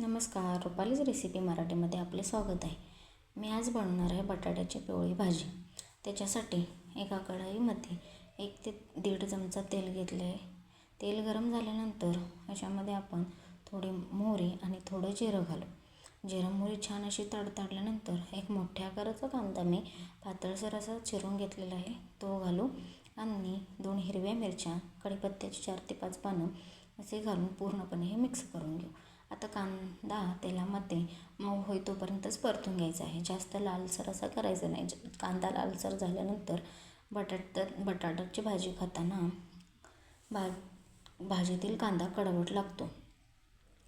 नमस्कार रुपालीज रेसिपी मराठीमध्ये आपले स्वागत आहे. मी आज बनवणार आहे बटाट्याची पिवळी भाजी. त्याच्यासाठी एका कढईमध्ये एक ते दीड चमचा तेल घेतले आहे. तेल गरम झाल्यानंतर याच्यामध्ये आपण थोडी मोहरी आणि थोडं जिरं घालू. जिरं मोहरी छान अशी तडतडल्यानंतर एक मोठ्या आकाराचा कांदा मी पातळसर असा चिरून घेतलेला आहे. तो घालू आणि दोन हिरव्या मिरच्या कढीपत्त्याची चार ते पाच पानं असे घालून पूर्णपणे हे मिक्स करून घेऊ. आता कांदा तेलामध्ये मऊ होई तोपर्यंतच परतून घ्यायचा आहे. जास्त लालसर असा करायचा नाही. कांदा लालसर झाल्यानंतर बटाट बटाट्याची भाजी खाताना भा भाजीतील कांदा कडवट लागतो.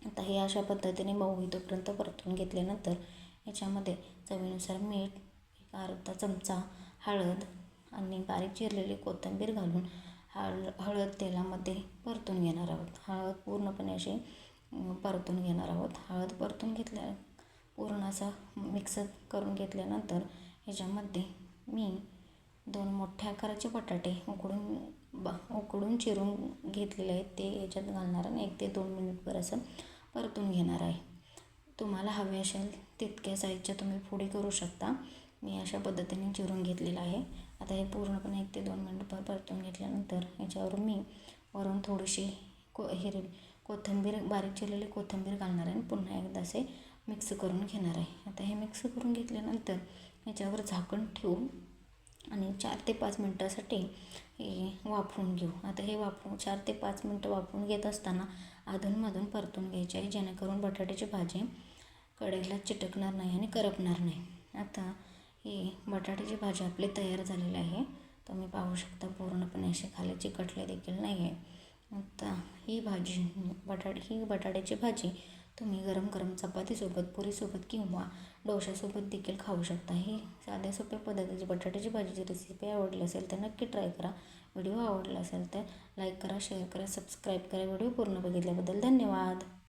आता हे अशा पद्धतीने मऊ होई तोपर्यंत परतून घेतल्यानंतर याच्यामध्ये चवीनुसार मीठ एक अर्धा चमचा हळद आणि बारीक चिरलेली कोथिंबीर घालून हळ हळद तेलामध्ये परतून घेणार आहोत. हळद पूर्णपणे अशी परतून घेणार आहोत. हळद परतून घेतल्या पूर्ण असं मिक्स करून घेतल्यानंतर ह्याच्यामध्ये मी दोन मोठ्या आकाराचे बटाटे उकडून ब उकडून चिरून घेतलेले आहेत. ते याच्यात घालणार आणि एक ते दोन मिनिटभर असं परतून घेणार आहे. तुम्हाला हवे असेल तितक्या साईजच्या तुम्ही फोडी करू शकता. मी अशा पद्धतीने चिरून घेतलेलं आहे. आता हे पूर्णपणे एक ते दोन मिनिटभर परतून घेतल्यानंतर याच्यावर मी वरून थोडीशी को हिरवी कोथिंबीर बारीक चिरलेली कोथिंबीर घालणार आहे आणि पुन्हा एकदा असे मिक्स करून घेणार आहे. आता हे मिक्स करून घेतल्यानंतर याच्यावर झाकण ठेवून आणि चार ते पाच मिनटासाठी हे वाफवून घेऊ. आता हे वाफवून चार ते पाच मिनटं वाफवून घेत असताना अधूनमधून परतून घ्यायचे आहे जेणेकरून बटाट्याची भाजी कढईला चिटकणार नाही आणि करपणार नाही. आता ही बटाट्याची भाजी आपली तयार झालेली आहे. तुम्ही पाहू शकता पूर्णपणे असे खाली चिकटले देखील नाही आहे आता ही भाजी बटाट ही बटाट्याची भाजी तुम्ही गरम गरम चपातीसोबत पुरीसोबत किंवा डोशासोबत देखील खाऊ शकता. ही साध्या सोप्या पद्धतीची बटाट्याची भाजीची रेसिपी आवडली असेल तर नक्की ट्राय करा. व्हिडिओ आवडला असेल तर लाईक करा शेअर करा सबस्क्राईब करा. व्हिडिओ पूर्ण बघितल्याबद्दल धन्यवाद.